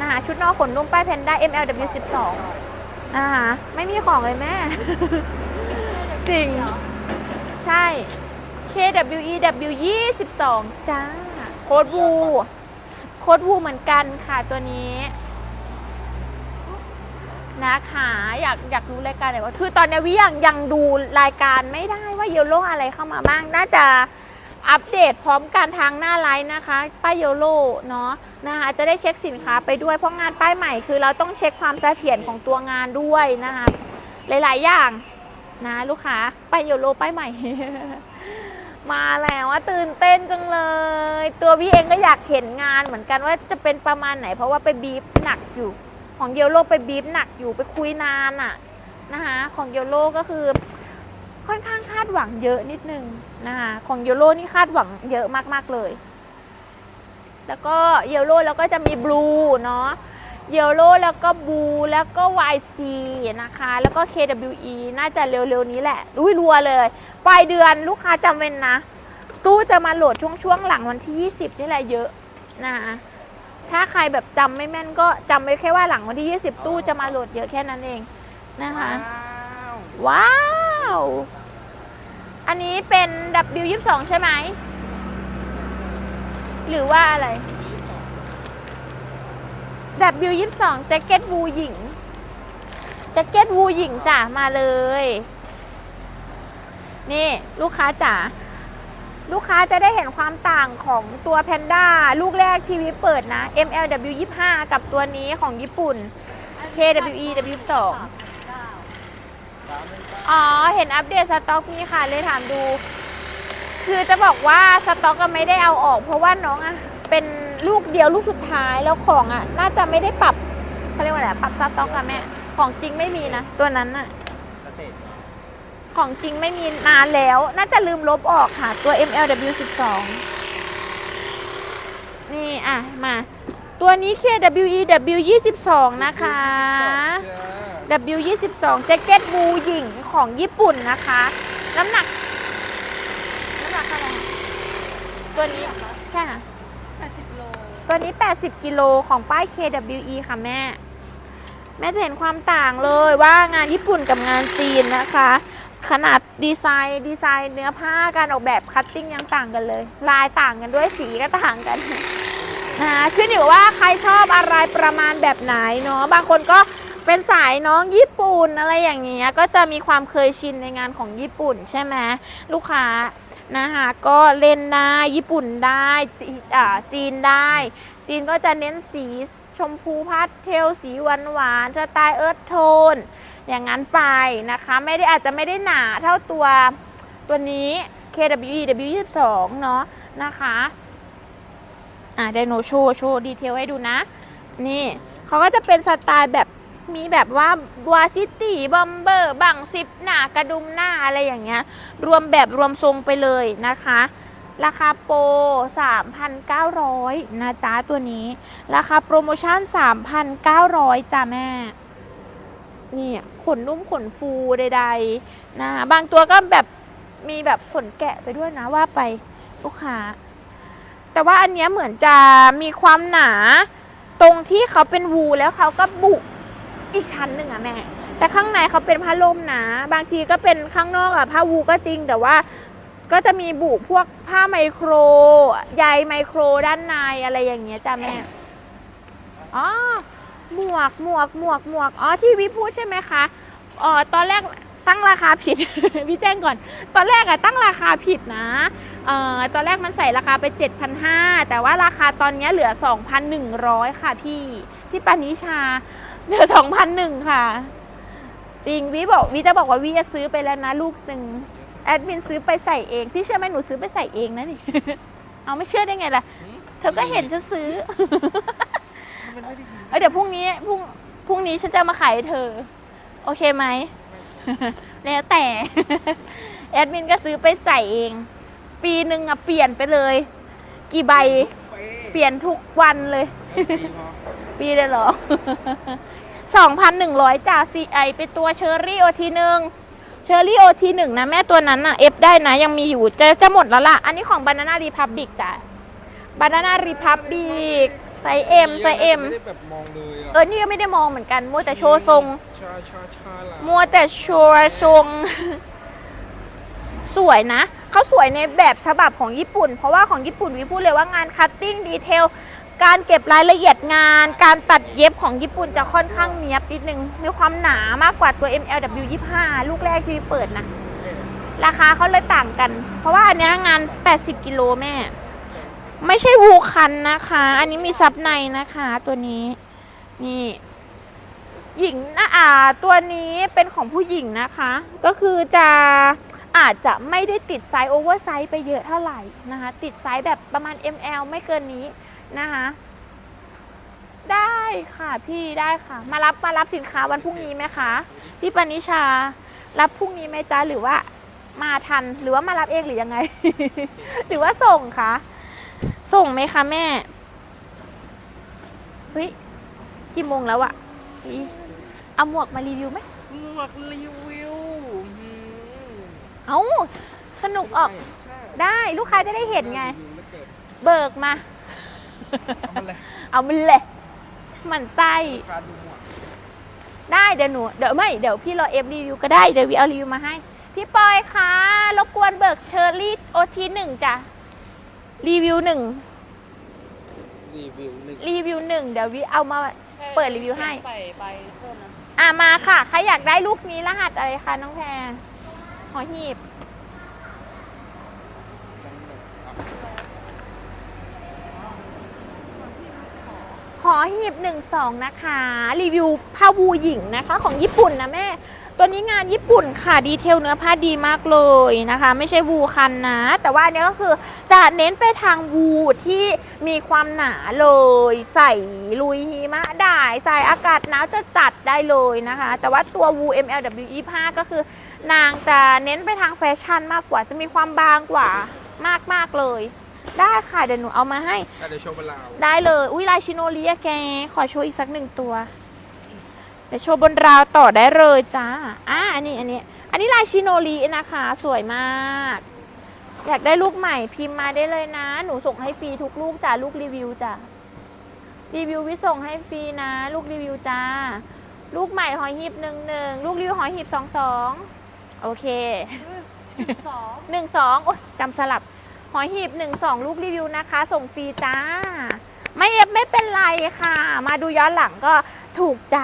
นะคะชุดนอขนนุ่มป้ายแพนด้า MLW 12นะคะไม่มีของเลยแม่ จริง ใช่ KWEW 22จ้า โค้ดวู โค้ดวูเหมือนกันค่ะตัวนี้นะคะอยากอยากรู้รายการไหนว่าคือตอนนี้วิยังยังดูรายการไม่ได้ว่าเยลโล่อะไรเข้ามาบ้าง น่าจะ อัปเดตพร้อมกันทางหน้าไลน์นะคะ ป้ายเยลโล่เนาะนะคะจะได้เช็คสินค้าไปด้วยเพราะงานป้ายใหม่คือเราต้องเช็คความเสถียรของตัวงานด้วยนะคะหลาย ๆ อย่างนะลูกค้าป้ายเยลโล่ป้ายใหม่ มาแล้วว่าตื่นเต้นจังเลย ตัวพี่เองก็อยากเห็นงานเหมือนกันว่าจะเป็นประมาณไหน เพราะว่าไปบีบหนักอยู่ ของเยลโลไปบีบหนักอยู่ไปคุยนานอะนะคะของเยลโลก็คือ ค่อนข้างคาดหวังเยอะนิดนึงนะคะของเยลโลนี่คาดหวังเยอะมากๆเลย แล้วก็เยลโลแล้วก็จะมีบลูเนาะเยลโลแล้วก็บูแล้วก็ YC นะคะ แล้วก็ KWE น่าจะเร็วๆนี้แหละรุยรัวเลย ปลายเดือนลูกค้าจำเว้นนะ ตู้จะมาโหลดช่วงช่วงๆหลังวันที่ 20 นี่แหละเยอะนะคะถ้าใครแบบจำไม่แม่นก็จำไว้แค่ว่าหลังวันที่ 20 ตู้จะมาโหลดเยอะแค่นั้นเองนะคะ ว้าว อันนี้เป็น W22 ใช่ไหม หรือว่าอะไร W22 แจ็คเก็ตวูหญิง แจ็คเก็ตวูหญิงจ้ะ มาเลย นี่ลูกค้าจ๋า ลูกค้าจะได้เห็นความต่างของตัวแพนด้าลูกแรกทีวีเปิดนะ MLW 25 กับตัวนี้ของญี่ปุ่น KWE W2 อ๋อ เห็นอัปเดตสต็อกนี้ค่ะ เลยถามดู คือจะบอกว่าสต็อกก็ไม่ได้เอาออก เพราะว่าน้องอะเป็นลูกเดียวลูกสุดท้ายแล้วของอะน่าจะไม่ได้ปรับเขาเรียกว่าอะไรปรับสต็อกอะแม่ ของจริงไม่มีนะ ตัวนั้นอะเกษตรของจริงไม่มีนานแล้ว น่าจะลืมลบออกค่ะ ตัว MLW 12 นี่อะ มา ตัวนี้ KWE W 22 นะคะ W 22 แจ็คเก็ตบูหญิงของญี่ปุ่นนะคะ น้ำหนัก น้ำหนักเท่าไหร่คะตัวนี้ใช่ค่ะ80โลตัวนี้ 80 กิโลของป้าย KWE ค่ะแม่ แม่จะเห็นความต่างเลยว่างานญี่ปุ่นกับงานจีนนะคะ ขนาดดีไซน์ ดีไซน์เนื้อผ้าการออกแบบคัตติ้งยังต่างกันเลย ลายต่างกันด้วยสีก็ต่างกันนะคะขึ้นอยู่ว่าใครชอบอะไรประมาณแบบไหนเนาะบางคนก็ เป็นสายน้องญี่ปุ่นอะไรอย่างเงี้ยก็จะมีความเคยชินในงานของญี่ปุ่นใช่ไหมลูกค้านะคะก็เล่นได้ญี่ปุ่นได้จีอ่าจีนได้ จีนก็จะเน้นสีชมพูพาสเทลสีหวานหวานๆสไตล์เอิร์ธโทน อย่างนั้นไปนะคะ ไม่ได้อาจจะไม่ได้หนาเท่าตัวตัวนี้ KWE W22 เนาะนะคะอะไดโนโชว์โชว์ดีเทลให้ดูนะ นี่เขาก็จะเป็นสไตล์แบบ มีแบบว่าวาซิตี้บอมเบอร์บังซิปหน้ากระดุมหน้าอะไรอย่างเงี้ย รวมแบบรวมทรงไปเลยนะคะ ราคาโปร 3,900 นะจ๊ะตัวนี้ ราคาโปรโมชั่น 3,900 จ้าแม่นี่ขนนุ่มขนฟูใดๆนะบางตัวก็แบบมีแบบขนแกะไปด้วยนะว่าไปลูกค้า แต่ว่าอันเนี้ยเหมือนจะมีความหนาตรงที่เขาเป็นวูแล้วเขาก็บุ อีกชั้นหนึ่งอะแม่ แต่ข้างในเขาเป็นผ้าล่มนาบางทีก็เป็นข้างนอกอะผ้าวูก็จริง แต่ว่าก็จะมีบุพวกผ้าไมโครใยไมโครด้านในอะไรอย่างเงี้ยจ้ะแม่ อ๋อ หมวกหมวกหมวกหมวก อ๋อที่วิพูดใช่ไหมคะอ๋อตอนแรกตั้งราคาผิด พี่แจ้งก่อน ตอนแรกอะตั้งราคาผิดนะเอ่อตอนแรกมันใส่ราคาไป 7,500 แต่ว่าราคาตอนเนี้ยเหลือ 2,100 ค่ะพี่ พี่ปานิชา เหลือ2,100ค่ะ จริงวิบอกวิจะบอกว่าวิจะซื้อไปแล้วนะลูกหนึ่งแอดมินซื้อไปใส่เอง พี่เชื่อไหมหนูซื้อไปใส่เองนะนี่ เอาไม่เชื่อได้ไงล่ะ เธอก็เห็นจะซื้อ มันไม่ได้ยินเอ้ยเดี๋ยวพรุ่งนี้พรุ่งพรุ่งนี้ฉันจะมาขายให้เธอ โอเคไหม แล้วแต่ แอดมินก็ซื้อไปใส่เอง ปีหนึ่งอะเปลี่ยนไปเลย กี่ใบ เป๊ะเปลี่ยนทุกวันเลยดีพอ ปีเลยเหรอ 2,100จาก CI เป็นตัวเชอรี่โอทีหนึ่งเชอรี่โอทีหนึ่งนะแม่ตัวนั้นอะเอฟได้นะยังมีอยู่จะจะหมดแล้วล่ะ อันนี้ของ Banana Republic จ้ะ Banana Republic ไซส์เอ็มไซส์เอ็มไม่ได้แบบมองเลยอะเออนี่ก็ไม่ได้มองเหมือนกัน มัวแต่โชว์ทรงชาชาชาละมัวแต่โชว์ทรง สวยนะเขาสวยในแบบฉบับของญี่ปุ่น เพราะว่าของญี่ปุ่นวิพูดเลยว่างานคัตติ้งดีเทล การเก็บรายละเอียดงาน การตัดเย็บของญี่ปุ่นจะค่อนข้างเนียบนิดนึง มีความหนามากกว่าตัว MLW 25 ลูกแรกที่เปิดนะ ราคาเขาเลยต่างกัน เพราะว่าอันเนี้ยงาน 80 กิโลแม่ ไม่ใช่วูคันนะคะ อันนี้มีซับในนะคะตัวนี้ นี่ หญิงนะอ่าตัวนี้เป็นของผู้หญิงนะคะ ก็คือจะอาจจะไม่ได้ติดไซส์โอเวอร์ไซส์ไปเยอะเท่าไหร่นะคะ ติดไซส์แบบประมาณ ML ไม่เกินนี้ นะคะ ได้ค่ะพี่ได้ค่ะ มารับมารับสินค้าวันพรุ่งนี้ไหมคะพี่ปณิชา รับพรุ่งนี้ไหมจ๊ะหรือว่ามาทันหรือว่ามารับเองหรือยังไง หรือว่าส่งคะส่งไหมคะแม่เฮ้ยกี่โมงแล้วอะอุ๊ยเอาหมวกมารีวิวไหมหมวกรีวิวอืมเอาสนุกออก ใช่ได้ลูกค้าจะได้เห็นไงรีวิวแล้วเกิดเบิกมา เอามาเลยเอามันเลย มันไส้ลูกค้าดูหมวกได้เดี๋ยวหนูเดี๋ยวไม่เดี๋ยวพี่รอเอฟรีวิวก็ได้เดี๋ยววีเอารีวิวมาให้ พี่ปอยคะรบกวนเบิกเชอร์รี่โอทีหนึ่งจ้ะรีวิวหนึ่งรีวิวหนึ่งรีวิวหนึ่งเดี๋ยววีเอามา เปิดรีวิวให้ ใส่ไปเพิ่มนะ อะมาค่ะใครอยากได้ลูกนี้รหัสอะไรคะน้องแพรหอหีบ หอหีบหนึ่งสองนะคะ รีวิวผ้าวูหญิงนะคะ ของญี่ปุ่นนะแม่ ตัวนี้งานญี่ปุ่นค่ะ ดีเทลเนื้อผ้าดีมากเลยนะคะ ไม่ใช่วูคันนะ แต่ว่าอันนี้ก็คือจะเน้นไปทางวูที่มีความหนาเลย ใส่ลุยหิมะได้ ใส่อากาศหนาวจะจัดได้เลยนะคะ แต่ว่าตัววู MLW 25ก็คือนางจะเน้นไปทางแฟชั่นมากกว่า จะมีความบางกว่ามากมากๆเลย ได้ค่ะ เดี๋ยวหนูเอามาให้ แต่เดี๋ยวโชว์บนลาวได้เลย อุ้ยลายชิโนริอะแก ขอโชว์อีกสักหนึ่งตัว เดี๋ยวโชว์บนราวต่อได้เลยจ้า อะอันนี้อันนี้ อันนี้ลายชิโนรินะคะ สวยมาก อยากได้ลูกใหม่พิมพ์มาได้เลยนะ หนูส่งให้ฟรีทุกลูกจ้าลูกรีวิวจ้ารีวิววิส่งให้ฟรีนะ ลูกรีวิวจ้า ลูกใหม่หอยหีบหนึ่งหนึ่งลูกรีวิวหอยหีบสองสองโอเคสองหนึ่งสองโอ๊ยจำสลับ หอยหีบหนึ่งสองลูกรีวิวนะคะ ส่งฟรีจ้า ไม่เอฟไม่เป็นไรค่ะ มาดูย้อนหลังก็ถูกใจ